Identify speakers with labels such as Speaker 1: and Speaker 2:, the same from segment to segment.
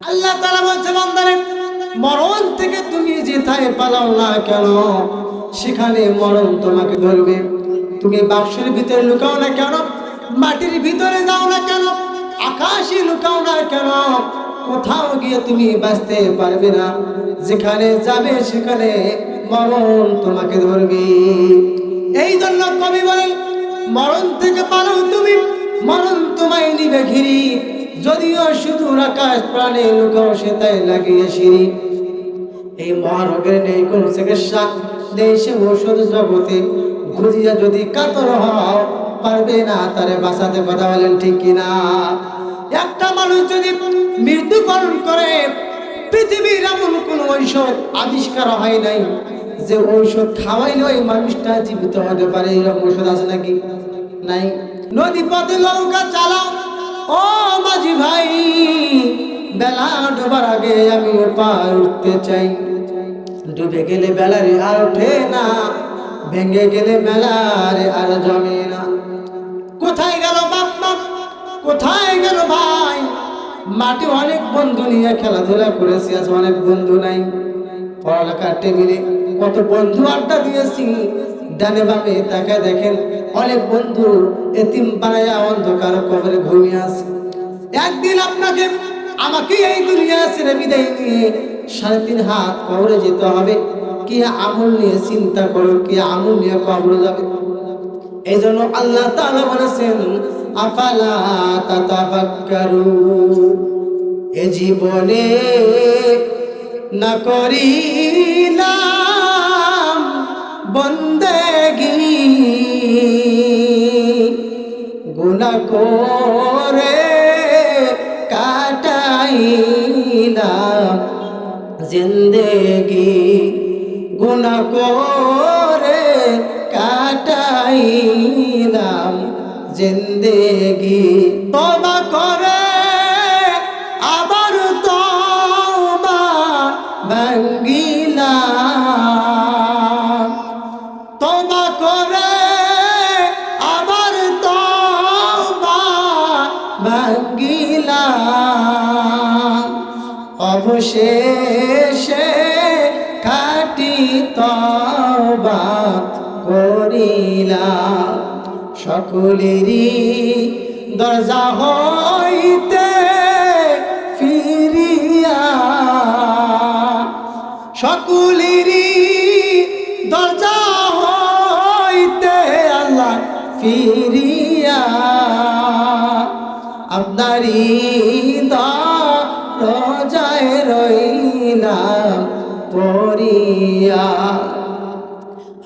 Speaker 1: আল্লাহ তালা বলছে, বান্দারে, মরণ থেকে তুমি যেথায় পালাও না কেন? সেখানে মরণ তোমাকে ধরবে। তুমি বাক্সের ভিতরে লুকাও না কেন? মাটির ভিতরে যাও না কেন? আকাশে লুকাও না কেন? কোথাও গিয়ে তুমি বাঁচতে পারবে না। যেখানে যাবে সেখানে মরণ তোমাকে ধরবে। এই জন্য কবি বলেন, মরণ থেকে পালাও তুমি, মরণ তোমায় নিবে ঘিরি। যদিও শুধু আকাশ প্রাণে লুকাও সে তাই লাগিয়ে সিঁড়ি। এই মহারোগের নেই কোন চিকিৎসা নেই সে ঔষধ জগতে খুঁজিয়া যদি কাতর হও পারবে না তারে বাঁচাতে কথা বলেন ঠিক কিনা? একটা মানুষ যদি মৃত্যুবরণ করে, পৃথিবীর এমন কোন ঔষধ আবিষ্কার হয় নাই যে ঔষধ খাওয়াইলে ওই মানুষটা জীবিত হতে পারে? এরকম ঔষধ আছে নাকি? নাই। নদী পথে নৌকা চালাও ও মাঝি ভাই, বেলা ডোবার আগে আমি পার উঠতে চাই। ডুবে গেলে বেলারে আর ওঠে না, ভেঙে গেলে বেলারে আর জমে না। কোথায় গেল বাপ বাপ কোথায় গেল ভাই? মাঠে অনেক বন্ধু নিয়ে খেলাধুলা করেছি, আজ অনেক বন্ধু নাই। পড়ালেখার টেবিলে কত বন্ধু আড্ডা দিয়েছি ডানে বামে তাকে দেখেন অনেক বন্ধু এতিম বানায়া অন্ধকার কবরে ঘুমিয়ে আছে। একদিন আপনাকে, আমাকে এই দুনিয়া ছেড়ে বিদায় নিয়ে সাড়ে তিন হাত কবরে যেতে হবে। কি আমল নিয়ে চিন্তা করো, কি আমল নিয়ে কবরে যাবে। এই জন্য আল্লাহ তাআলা বলেছেন, আফালা তাতাফাক্কারু? এ জীবনে না করিলাম বন্দেগি করে কাটাইলাম। জিন্দেগি গুনাহ করে কাটাইলাম। জিন্দেগি তবা করে আবার তবা ভাঙ্গিলাম। অবশেষে খাটি তবা করিলাম। সকলেরই দরজা হইতে ফিরিয়া। সকলেরই দরজা হইতে আল্লাহ ফিরিয়া। আপনারই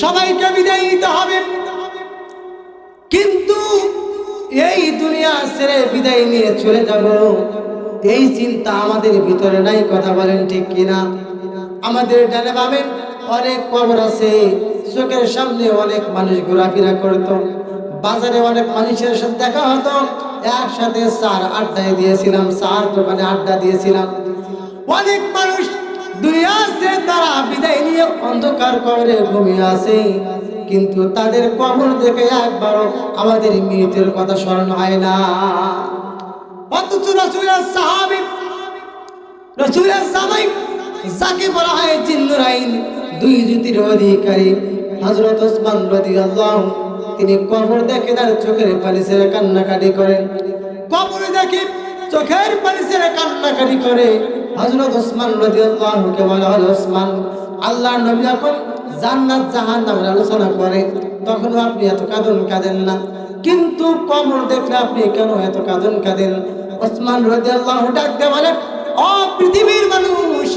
Speaker 1: সবাইকে বিদায় নিতে হবে। কিন্তু এই দুনিয়া ছেড়ে বিদায় নিয়ে চলে যাব। এই চিন্তা আমাদের ভিতরে নাই, কথা বলেন ঠিক কিনা? আমাদের ডানে বামে অনেক কবর আছে, চোখের সামনে অনেক মানুষ ঘোরাফেরা করতো। বাজারে অনেক মানুষের সাথে দেখা হতো, একসাথে চার আড্ডায় দিয়েছিলাম চার দোকানে আড্ডা দিয়েছিলাম। অনেক মানুষ দুনিয়া যে তারা বিদায় নিয়ে অন্ধকার কবরে ঘুমিয়ে আছে, কিন্তু তাদের কবর দেখে একবারও আমাদের মৃতের কথা স্মরণ হয় না। অথচ রসুলের সাহাবি, রসুলের সামাই যাকে বলা হয় জিন্নুর আইন, দুই জ্যোতির অধিকারী হজরত ওসমান রাদিয়াল্লাহু তিনি কবর দেখে তার চোখের ছেড়ে কান্নাকাটি করেন। কবরে দেখে চোখের ছেড়ে কান্নাকাটি করে হযরত ওসমান রাদিয়াল্লাহু কে বলা হলো, ওসমান, আল্লাহর নবী যখন জান্নাত জাহান নামের আলোচনা করে, তখনও আপনি এত কাঁদন কাঁদেন না। কিন্তু কবর দেখলে আপনি কেন এত কাঁদন কাঁদেন? ওসমান রাদিয়াল্লাহু ডাক দিয়ে বলে ও পৃথিবীর মানুষ,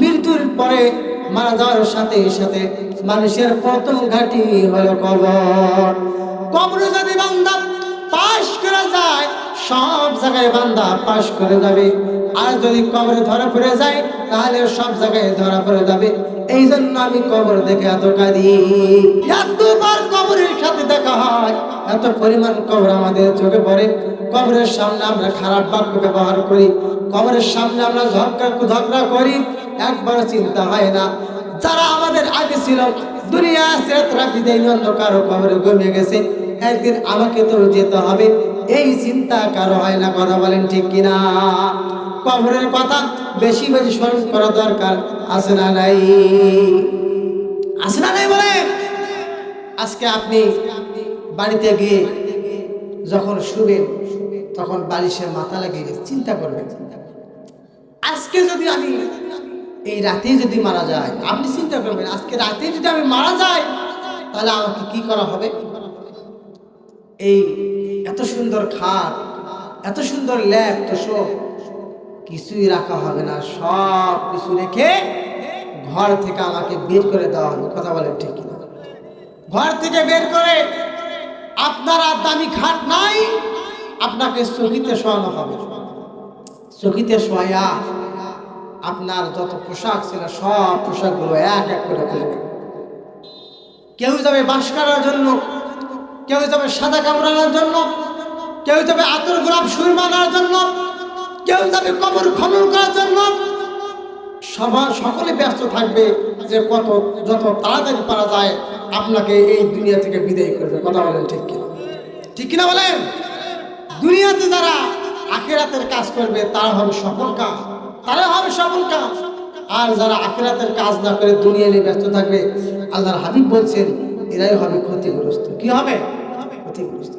Speaker 1: মৃত্যুর পরে মারা যাওয়ার সাথে সাথে মানুষের প্রথম ঘাটি হলো কবর। কবরে যদি বান্দা পাশ করে যায়, সব জায়গায় বান্দা পাশ করে যাবে। আর যদি কবরে ধরা পড়ে যায়, তাহলে সব জায়গায় ধরা পড়ে যাবে। এই জন্য আমি কবর দেখে এত কাঁদি। এতবার কবরের সাথে দেখা হয়, এত পরিমাণ কবর আমাদের চোখে পড়ে। কবরের সামনে আমরা খারাপ বাক্য ব্যবহার করি। কবরের সামনে আমরা ঝগড়া ঝগড়া করি, একবার চিন্তা হয় না। যারা আমাদের আগে ছিল দুনিয়া সেরা বিদায় অন্ধকার কবরে ঘুমিয়ে গেছে। একদিন আমাকে তো যেতে হবে। এই চিন্তা কারও হয় না, কথা বলেন ঠিক কিনা? কবরের কথা বেশি বেশি স্মরণ করা দরকার। আছে না নাই? আছে না নাই বলেন আজকে আপনি বাড়িতে গিয়ে যখন শুবেন, তখন বালিশে মাথা লাগিয়ে চিন্তা করবেন। আজকে যদি আমি এই রাতে যদি মারা যায় আপনি চিন্তা করবেন, আজকে রাতে যদি আমি মারা যাই, তাহলে আমাকে কি করা হবে? এই এত সুন্দর খাট, এত সুন্দর ল্যাব, তো সব কিছুই রাখা হবে না, সব কিছু রেখে ঘর থেকে আমাকে বের করে দেওয়া হবে। কথা বলেন ঠিক কিনা? ঘর থেকে বের করে আপনার আর দামি খাট নাই, আপনাকে চকিতে শোয়ানো হবে। চকিতে শোয়া আপনার যত পোশাক ছিল, সব পোশাকগুলো এক এক করে ফেলবে কেউ যাবে বাঁশ কাটার জন্য, কেউ যাবে সাদা কামড়ানোর জন্য, কেউ যাবে আতর গোলাপ সুর মানার জন্য কেউ যাবে কবর খনন করার জন্য সবার সকলে ব্যস্ত থাকবে যে কত, যত তাড়াতাড়ি পারা যায়, আপনাকে এই দুনিয়া থেকে বিদায় করবে। কথা বলেন ঠিক কিনা? ঠিক কিনা বলেন? দুনিয়াতে যারা আখেরাতের কাজ করবে, তারা হবে সফল কাজ। তারা হবে সফল কাজ। আর যারা আখেরাতের কাজ না করে দুনিয়া নিয়ে ব্যস্ত থাকবে, আল্লাহর হাবিব বলছেন, এরাই হবে ক্ষতিগ্রস্ত। কি হবে? ক্ষতিগ্রস্ত।